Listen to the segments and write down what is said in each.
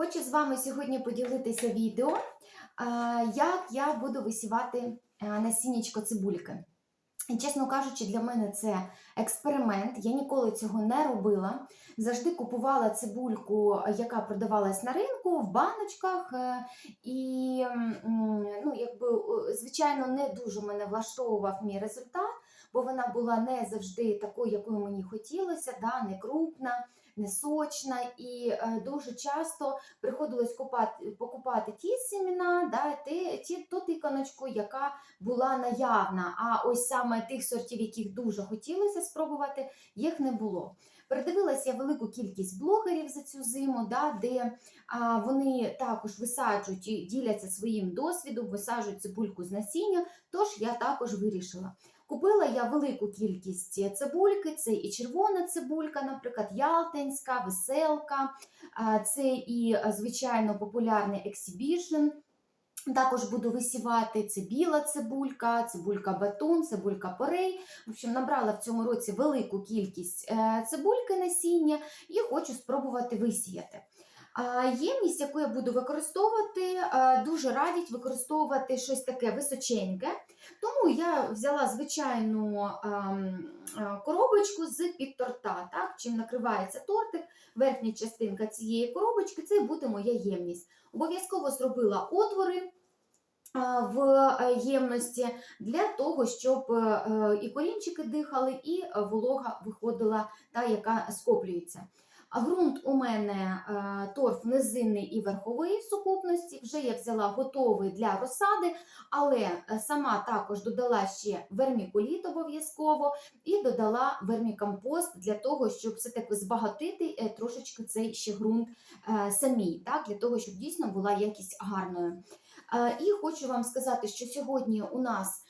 Хочу з вами сьогодні поділитися відео, е, як я буду висівати е, насіннячко цибульки. Чесно кажучи, для мене це експеримент. Я ніколи цього не робила. Завжди купувала цибульку, яка продавалась на ринку в баночках. е, І, ну, якби, звичайно, не дуже мене влаштовував мій результат, бо вона була не завжди такою, якою мені хотілося, да, не крупна, не сочна. І е, дуже часто приходилось купати, покупати ті семена, да, ті, ті, ту тиканочку, яка була наявна. А ось саме тих сортів, яких дуже хотілося спробувати, їх не було. Передивилася я велику кількість блогерів за цю зиму, да, де а, вони також висаджують і діляться своїм досвідом, висаджують цибульку з насіння. Тож я також вирішила. Купила я велику кількість цибульки, це і червона цибулька, наприклад, ялтинська, веселка, це і, звичайно, популярний ексібіжн. Також буду висівати це біла цибулька, цибулька батун, цибулька порей. В общем, набрала в цьому році велику кількість е, цибульки насіння і хочу спробувати висіяти. Ємність, яку я буду використовувати, дуже радять використовувати щось таке височеньке. Тому я взяла звичайну коробочку з під торта. Так? Чим накривається тортик, верхня частинка цієї коробочки це буде моя ємність. Обов'язково зробила отвори в е, ємності для того, щоб е, е, і корінчики дихали, і волога виходила та, яка скоплюється. Ґрунт у мене е, торф низинний і верховий в сукупності. Вже я взяла готовий для розсади, але е, сама також додала ще вермікуліт обов'язково і додала вермікомпост для того, щоб все-таки збагатити е, трошечки цей ще ґрунт самій, так, для того, щоб дійсно була якість гарною. І хочу вам сказати, що сьогодні у нас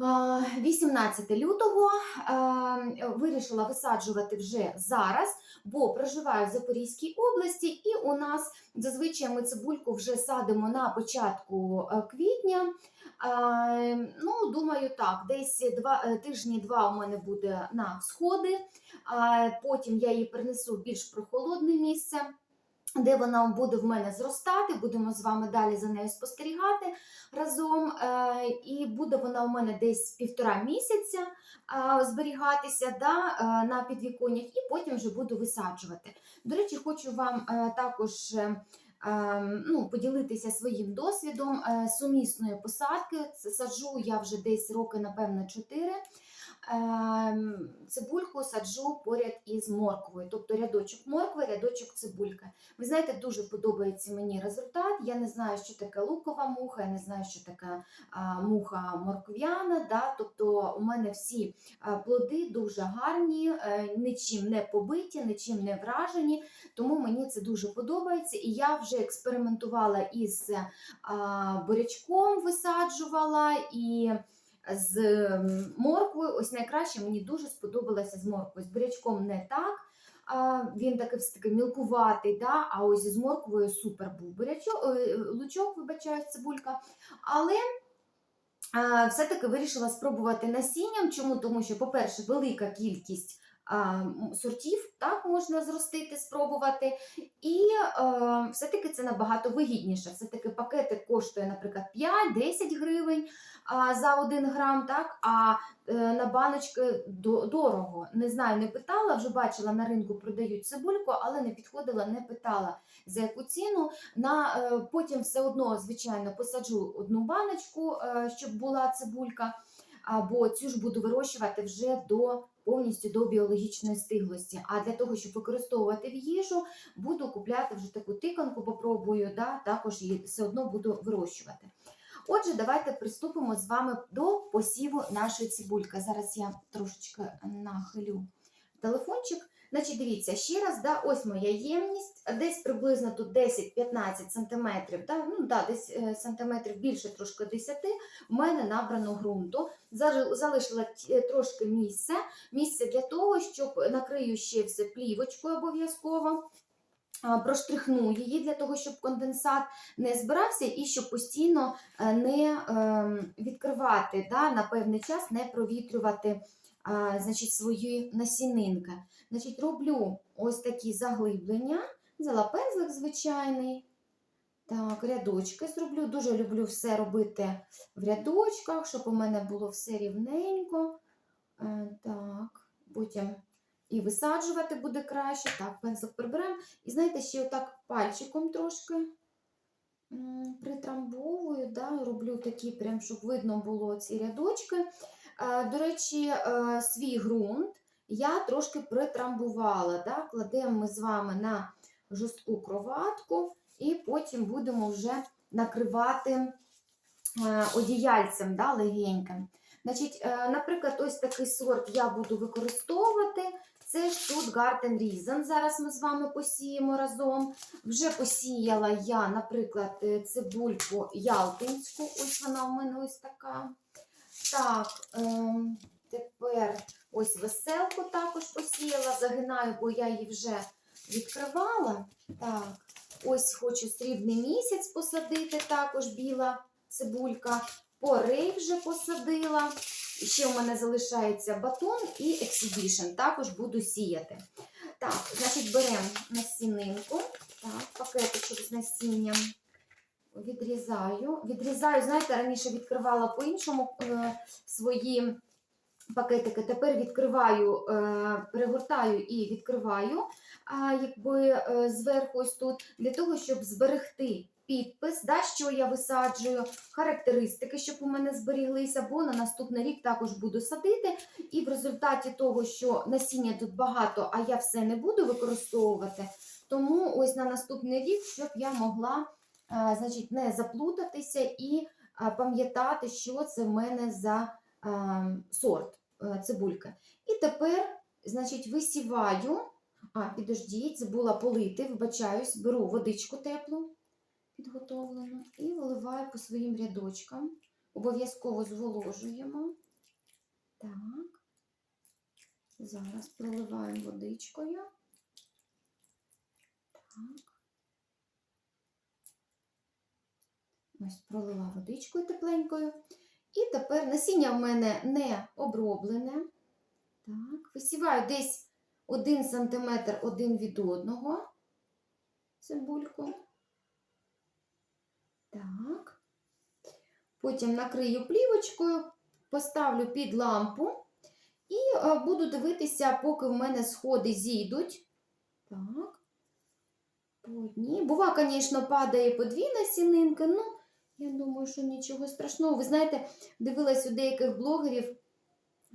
18 лютого е, вирішила висаджувати вже зараз, бо проживаю в Запорізькій області, і у нас зазвичай ми цибульку вже садимо на початку е, квітня. Е, Ну, думаю, так, десь два е, тижні два у мене буде на всходи. Е, Потім я її перенесу в більш прохолодне місце де вона буде в мене зростати, будемо з вами далі за нею спостерігати разом. Буде вона у мене десь півтора місяця а зберігатися да, е, на підвіконнях, і потім вже буду висаджувати. До речі, хочу вам е, також. е, Ну, поділитися своїм досвідом сумісної посадки. Саджу я вже десь роки, напевно, 4. Ем, Цибульку саджу поряд із морквою, тобто рядочок моркви, рядочок цибульки. Ви знаєте, дуже подобається мені результат. Я не знаю, що таке лукова муха, я не знаю, що таке муха моркв'яна. Да? Тобто у мене всі плоди дуже гарні, е, нічим не побиті, нічим не вражені. Тому мені це дуже подобається. І я вже експериментувала із бурячком, висаджувала і з морквою. Ось найкраще мені дуже сподобалося з морквою. З бурячком не так. Він такий таки мілкуватий, да? а ось з морквою супер був бурячок, е, лучок, вибачаю, цибулька. Але все-таки вирішила спробувати насінням. Чому? Тому що, по-перше, велика кількість сортів так можна зростити, спробувати. І е, все-таки це набагато вигідніше. Все-таки пакетик коштує, наприклад, 5-10 гривень за 1 грам, так? а е, на баночки до- дорого. Не знаю, не питала, вже бачила на ринку продають цибульку, але не підходила, не питала за яку ціну. На, е, потім все одно, звичайно, посаджу одну баночку, щоб була цибулька, або цю ж буду вирощувати вже до повністю до біологічної стиглості. А для того, щоб використовувати в їжу, буду купляти вже таку тиканку, попробую, да, також її все одно буду вирощувати. Отже, давайте приступимо з вами до посіву нашої цибульки. Зараз я трошечки нахилю телефончик. Значить, дивіться, ще раз, да, ось моя ємність, десь приблизно тут 10-15 сантиметрів, да, ну, да, десь е, сантиметрів більше трошки 10, в мене набрано ґрунту. Залишила трошки місця, місце для того, щоб накрию ще все плівочкою обов'язково. Проштрихну її для того, щоб конденсат не збирався і щоб постійно е, не ем, відкривати да, на певний час, не провітрювати а, значить, свої насінинки. Значить, роблю ось такі заглиблення Взяла пензлик звичайний. Так, рядочки зроблю. Дуже люблю все робити в рядочках, щоб у мене було все рівненько. Е, Так, потім і висаджувати буде краще. Так, пензлик приберемо. І знаєте, ще отак пальчиком трошки притрамбовую, да, роблю такі, прям, щоб видно було ці рядочки. Е, До речі, е, свій ґрунт я трошки притрамбувала. Да? Кладемо ми з вами на жорстку кроватку і потім будемо вже накривати е, одіяльцем да, легеньким. Значить, наприклад, ось такий сорт я буду використовувати. Це Stuttgarten Riesen. Зараз ми з вами посіємо разом. Вже посіяла я, наприклад, цибульку ялтинську. Ось вона у мене ось така. Так, ем, тепер ось веселку також посіяла, загинаю, бо я її вже відкривала. Так, ось хочу срібний місяць посадити, також біла цибулька. Порей вже посадила. І ще у мене залишається батон і ексібішн. Також буду сіяти. Так, значить, беремо насінинку. Так, пакетичок з насінням. Відрізаю. Відрізаю, знаєте, раніше відкривала по-іншому е, свої пакетики. Тепер відкриваю, е, перегортаю і відкриваю, якби е, зверху ось тут, для того, щоб зберегти підпис, да, що я висаджую, характеристики, щоб у мене зберіглися, бо на наступний рік також буду садити. І в результаті того, що насіння тут багато, а я все не буду використовувати, тому ось на наступний рік, щоб я могла значить, не заплутатися і пам'ятати, що це в мене за сорт а, цибульки. І тепер, значить, висіваю. А, підождіть, забула полити, вибачаюсь, беру водичку теплу, підготовлену, і виливаю по своїм рядочкам. Обов'язково зволожуємо. Так. Зараз проливаємо водичкою. Так. Ось пролила водичкою тепленькою. І тепер насіння в мене не оброблене. Так, висіваю десь 1 см один від одного цибульку. Так. Потім накрию плівочкою, поставлю під лампу і е, буду дивитися, поки в мене сходи зійдуть. Так. По одній. Бува, звісно, падає по дві насінинки, ну, я думаю, що нічого страшного. Ви знаєте, дивилась у деяких блогерів,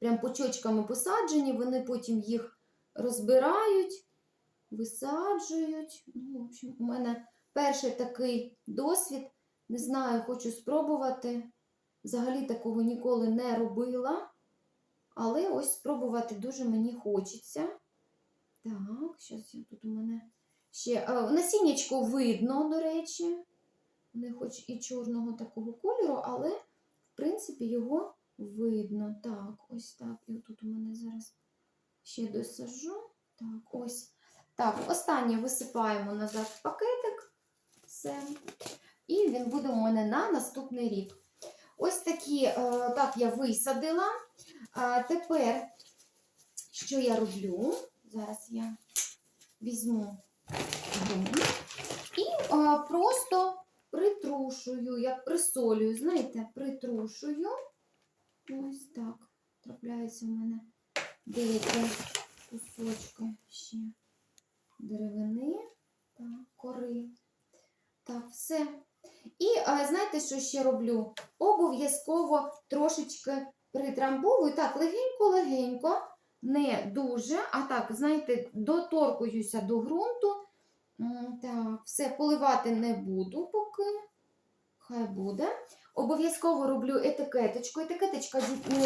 прям почочками посаджені, вони потім їх розбирають, висаджують. Ну, в общем, у мене перший такий досвід. Не знаю, хочу спробувати. Взагалі такого ніколи не робила. Але ось спробувати дуже мені хочеться. Так, зараз я тут у мене ще. е, Насіннячко видно, до речі. Не хоч і чорного такого кольору, але, в принципі, його видно. Так, ось так. І тут у мене зараз ще досажу. Так, ось. Так, останнє висипаємо назад в пакетик. Все. І він буде у мене на наступний рік. Ось такі, е, так, я висадила. Тепер, що я роблю? Зараз я візьму ґрунт і е, просто притрушую, як присолюю, знаєте, притрушую. Ось так. Трапляються в мене деякі кусочки ще деревини та кори. Так, все. І е, знаєте, що ще роблю? Обов'язково трошечки притрамбовую. Так, легенько-легенько, не дуже, а так, знаєте, доторкуюся до ґрунту. Так, все, поливати не буду поки. Хай буде. Обов'язково роблю етикеточку. Етикеточка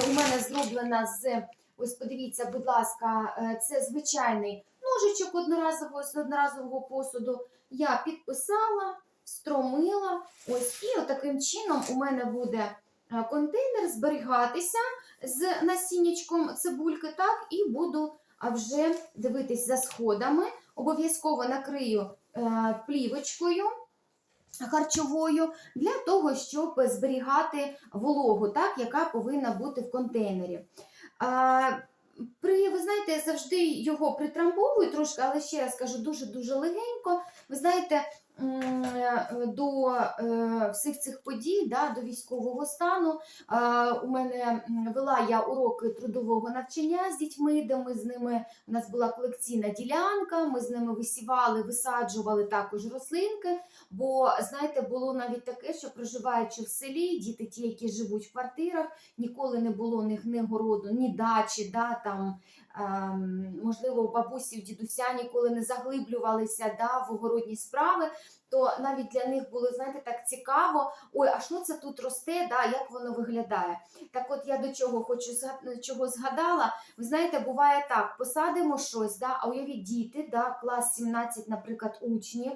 у мене зроблена з, ось подивіться, будь ласка, е, це звичайний ножичок одноразового з одноразового посуду. Я підписала, встромила. Ось, і отаким чином у мене буде е, контейнер зберігатися з насіннячком цибульки, так, і буду а, вже дивитись за сходами. Обов'язково накрию е, плівочкою харчовою для того, щоб зберігати вологу, так, яка повинна бути в контейнері. При, ви знаєте, завжди його притрамбовую трошки, але ще раз кажу, дуже-дуже легенько. Ви знаєте, до е, всіх цих подій, да, до військового стану, е, у мене вела я уроки трудового навчання з дітьми, де ми з ними, у нас була колекційна ділянка, ми з ними висівали, висаджували також рослинки. Бо, знаєте, було навіть таке, що проживаючи в селі, діти, ті, які живуть в квартирах, ніколи не було у них ні городу, ні дачі, да, там, ем, можливо, у бабусі, дідуся ніколи не заглиблювалися да, в огородні справи. То навіть для них було, знаєте, так цікаво, ой, а що це тут росте, да, як воно виглядає. Так от я до чого хочу чого згадала. Ви знаєте, буває так: посадимо щось, да, а уявіть діти, да, клас 17, наприклад, учнів.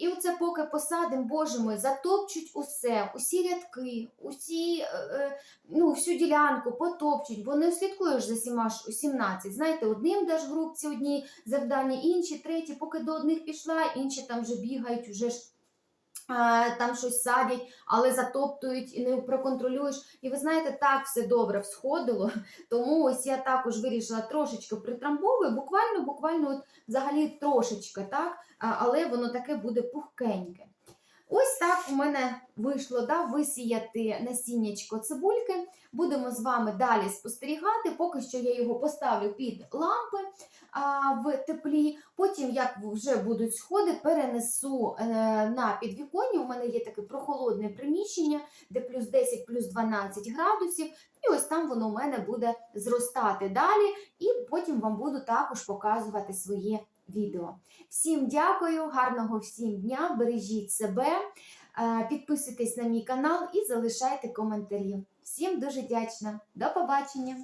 І оце поки посадимо, боже мой, затопчуть усе, усі рядки, усі, е, е, ну, всю ділянку потопчуть, бо не слідкуєш за всіма ж 17. Знаєте, одним даш групці одні завдання, інші, треті, поки до одних пішла, інші там вже бігають, уже ж там щось садять, але затоптують і не проконтролюєш. І ви знаєте, так все добре всходило. Тому ось я також вирішила трошечки притрамбовую, буквально, буквально, от взагалі трошечки, так, але воно таке буде пухкеньке. Ось так у мене вийшло да, висіяти насіннячко цибульки. Будемо з вами далі спостерігати. Поки що я його поставлю під лампи в теплі. Потім, як вже будуть сходи, перенесу е, на підвіконня. У мене є таке прохолодне приміщення, де плюс 10, плюс 12 градусів. І ось там воно у мене буде зростати далі. І потім вам буду також показувати своє відео. Всім дякую, гарного всім дня, бережіть себе, е, підписуйтесь на мій канал і залишайте коментарі. Всім дуже вдячна. До побачення!